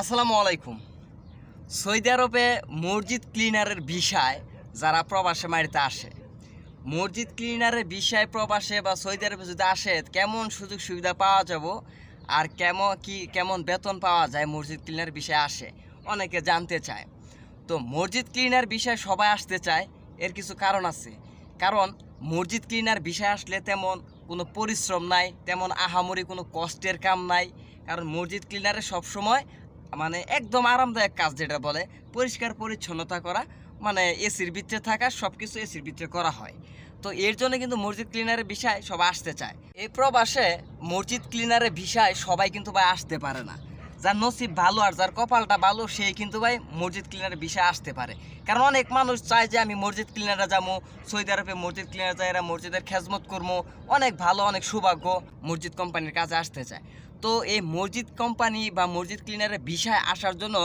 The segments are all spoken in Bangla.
আসসালামু আলাইকুম। সৌদি আরবে মসজিদ ক্লিনারের বিষয় যারা প্রবাসে মারিতে আসে, মসজিদ ক্লিনারের বিষয় প্রবাসে বা সৌদি আরবে যদি আসে, কেমন সুযোগ সুবিধা পাওয়া যাব আর কেমন কি, কেমন বেতন পাওয়া যায় মসজিদ ক্লিনার বিষয়ে আসে, অনেকে জানতে চায়। তো মসজিদ ক্লিনার বিষয়ে সবাই আসতে চায়, এর কিছু কারণ আছে। কারণ মসজিদ ক্লিনার বিষয় আসলে তেমন কোনো পরিশ্রম নাই, তেমন আহামরি কোনো কষ্টের কাম নাই। কারণ মসজিদ ক্লিনারে সবসময় মানে একদম আরামদায়ক কাজ যেটা বলে, পরিষ্কার পরিচ্ছন্নতা করা মানে এসির ভিতরে থাকা সব কিছু এসির ভিতরে করা হয়। তো এর জন্য কিন্তু মসজিদ ক্লিনারের বিষয় সবাই আসতে চায়। এই প্রবাসে মসজিদ ক্লিনারের বিষয় সবাই কিন্তু ভাই আসতে পারে না। যার নসিব ভালো আর যার কপালটা ভালো সেই কিন্তু ভাই মসজিদ ক্লিনারের বিষয় আসতে পারে। কারণ অনেক মানুষ চায় যে আমি মসজিদ ক্লিনারে যাব, সৌদি আরবে মসজিদ ক্লিনার যাই এরা মসজিদের খেজমত করব, অনেক ভালো, অনেক সৌভাগ্য মসজিদ কোম্পানির কাজে আসতে চায়। তো এই মসজিদ কোম্পানি বা মসজিদ ক্লিনারের বিষয় আসার জন্য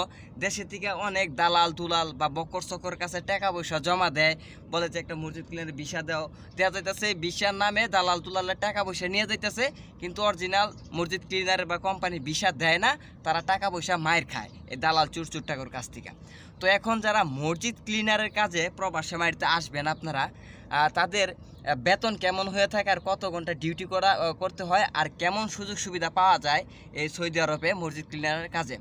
দেশের থেকে অনেক দালাল তুলাল বা বকর সকর কাছে টাকা পয়সা জমা দেয়। বলে যে একটা মসজিদ ক্লিনারের বিষা দাও দেওয়া যাইতেছে। বিষার নামে দালাল তুলালের টাকা পয়সা নিয়ে যাইতেছে। কিন্তু অরিজিনাল মসজিদ ক্লিনারের বা কোম্পানি বিষা দেয় না, তারা টাকা পয়সা মায়ের খায় এই দালাল চুর চুর টাকার কাছ থেকে। তো এখন যারা মসজিদ ক্লিনারের কাজে প্রবাসে মারিতে আসবেন আপনারা তাদের বেতন কেমন হয়ে থাকে আর কত ঘণ্টা ডিউটি করা করতে হয় আর কেমন সুযোগ সুবিধা পাওয়া যায় এই সৌদি আরবে মসজিদ ক্লিনারের কাজে।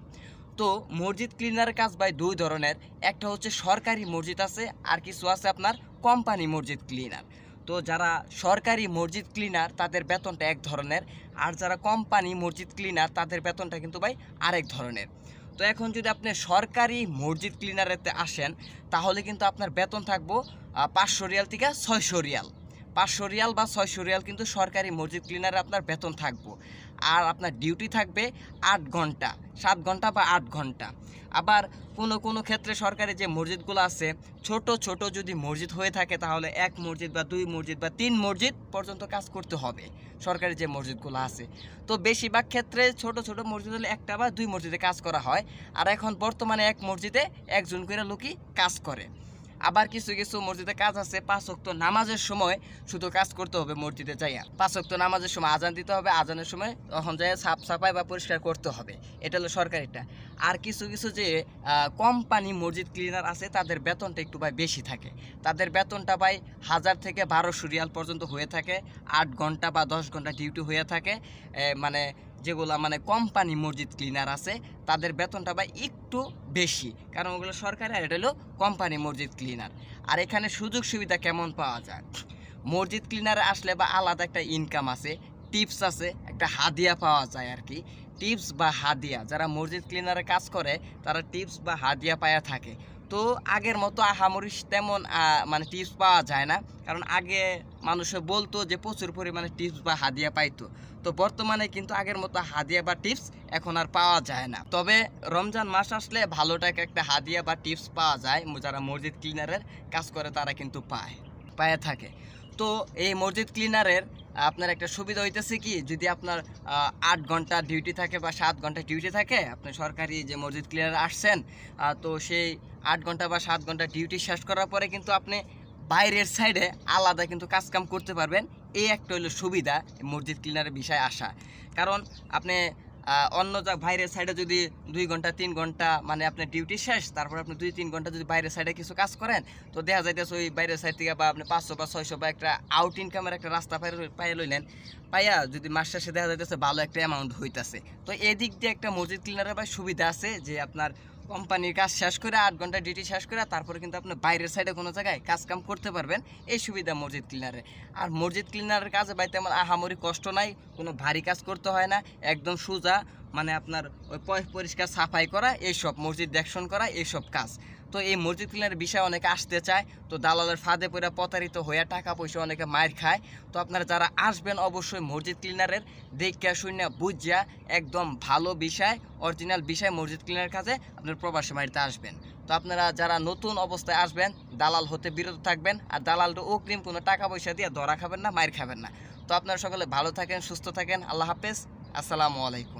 তো মসজিদ ক্লিনারের কাজ ভাই দুই ধরনের। একটা হচ্ছে সরকারি মসজিদ আছে আর কিছু আছে আপনার কোম্পানি মসজিদ ক্লিনার তো যারা সরকারি মসজিদ ক্লিনার তাদের বেতনটা এক ধরনের। আর যারা কোম্পানি মসজিদ ক্লিনার তাদের বেতনটা কিন্তু ভাই আরেক ধরনের। তো এখন যদি আপনি সরকারি মসজিদ ক্লিনারেতে আসেন, তাহলে কিন্তু আপনার বেতন থাকব পাঁচশো রিয়াল থেকে ছয়শো রিয়াল। পাঁচশো রিয়াল বা ছয়শো রিয়াল কিন্তু সরকারি মসজিদ ক্লিনারে আপনার বেতন থাকব। আর আপনার ডিউটি থাকবে আট ঘণ্টা, সাত ঘণ্টা বা আট ঘণ্টা। আবার কোনো কোনো ক্ষেত্রে সরকারি যে মসজিদগুলো আছে, ছোট ছোট যদি মসজিদ হয়ে থাকে, তাহলে এক মসজিদ বা দুই মসজিদ বা তিন মসজিদ পর্যন্ত কাজ করতে হবে সরকারি যে মসজিদগুলো আছে। তো বেশিরভাগ ক্ষেত্রে ছোট ছোট মসজিদ হলে একটা বা দুই মসজিদে কাজ করা হয়, আর এখন বর্তমানে এক মসজিদে একজন করে লোকই কাজ করে। আবার কিছু কিছু মসজিদে কাজ আছে, পাঁচ ওয়াক্ত নামাজের সময় শুধু কাজ করতে হবে মসজিদে যাইয়া। পাঁচ ওয়াক্ত নামাজের সময় আজান দিতে হবে, আজানের সময় তখন যাই সাফ সাফাই বা পরিষ্কার করতে হবে। এটা হলো সরকারিটা আর কিছু কিছু যে কোম্পানি মসজিদ ক্লিনার আছে, তাদের বেতনটা একটু ভাই বেশি থাকে। তাদের বেতনটা ভাই হাজার থেকে বারোশো রিয়াল পর্যন্ত হয়ে থাকে, আট ঘণ্টা বা দশ ঘণ্টা ডিউটি হয়ে থাকে। মানে যেগুলো মানে কোম্পানি মসজিদ ক্লিনার আছে, তাদের বেতনটা ভাই একটু বেশি। কারণ ওগুলো সরকারি আর এটা হলো কোম্পানি মসজিদ ক্লিনার আর এখানে সুযোগ সুবিধা কেমন পাওয়া যায়? মসজিদ ক্লিনারে আসলে বা আলাদা একটা ইনকাম আছে টিপস আছে, একটা হাদিয়া পাওয়া যায় আর কি। টিপস বা হাদিয়া, যারা মসজিদ ক্লিনারে কাজ করে, তারা টিপস বা হাদিয়া পায়া থাকে। তো আগের মতো আহামরিস তেমন মানে টিপস পাওয়া যায় না। কারণ আগে মানুষে বলতো যে প্রচুর পরিমাণে টিপস বা হাদিয়া পাইতো। তো বর্তমানে কিন্তু আগের মতো হাদিয়া বা টিপস এখন আর পাওয়া যায় না। তবে রমজান মাস আসলে ভালো টাকা একটা হাদিয়া বা টিপস পাওয়া যায়। যারা মসজিদ ক্লিনারের কাজ করে তারা কিন্তু পায়, পায়ে থাকে। তো এই মসজিদ ক্লিনারের আপনার একটা সুবিধা হইতেছে কি? যদি আপনার আট ঘণ্টা ডিউটি থাকে বা সাত ঘণ্টা ডিউটি থাকে, আপনি সরকারি যে মসজিদ ক্লিনার আসছেন তো সেই আট ঘণ্টা বা সাত ঘণ্টা ডিউটি শেষ করার পরে কিন্তু আপনি বাইরের সাইডে আলাদা কিন্তু কাজকাম করতে পারবেন। এই একটা হলো সুবিধা মসজিদ ক্লিনারের বিষয়ে আসা। কারণ আপনি অন্য যা বাইরের সাইডে যদি দুই ঘণ্টা, তিন ঘণ্টা মানে আপনার ডিউটি শেষ, তারপর আপনি দুই, তিন ঘণ্টা যদি বাইরের সাইডে কিছু কাজ করেন, তো দেখা যাইতেছে ওই বাইরের সাইড থেকে বা আপনি পাঁচশো বা ছয়শো বা একটা আউট ইনকামের একটা রাস্তা পাই পাইয়া লইলেন, পাইয়া যদি মাস শেষে দেখা যাইতেছে ভালো একটা অ্যামাউন্ট হইতেছে। তো এদিক দিয়ে একটা মসজিদ ক্লিনারের ভাই সুবিধা আছে যে আপনার কোম্পানির কাজ শেষ করে আট ঘণ্টা ডিউটি শেষ করে তারপরে কিন্তু আপনি বাইরের সাইডে কোনো জায়গায় কাজ কাম করতে পারবেন। এই সুবিধা মসজিদ ক্লিনারে আর মসজিদ ক্লিনারের কাজে বাইতে আমার আহামরি কষ্ট নাই, কোনো ভারী কাজ করতে হয় না, একদম সোজা মানে আপনার ওই পরিষ্কার সাফাই করা, এইসব মসজিদ দেখশন করা, এইসব কাজ। তো এই মসজিদ ক্লিনারের বিষয়ে অনেকে আসতে চায়। তো দালালের ফাঁদে পড়ে প্রতারিত হয়ে টাকা পয়সা অনেকে মায়ের খায়। তো আপনারা যারা আসবেন অবশ্যই মসজিদ ক্লিনারের দেখা শূন্য, বুঝিয়া একদম ভালো বিষয় অরিজিনাল বিষয় মসজিদ ক্লিনারের কাজে আপনার প্রবাসী বাড়িতে আসবেন। তো আপনারা যারা নতুন অবস্থায় আসবেন, দালাল হতে বিরত থাকবেন আর দালালটা অগ্রিম কোনো টাকা পয়সা দিয়ে ধরা খাবেন না মায়ের খাবেন না। তো আপনারা সকলে ভালো থাকেন, সুস্থ থাকেন, আল্লাহ হাফেজ, আসসালামু আলাইকুম।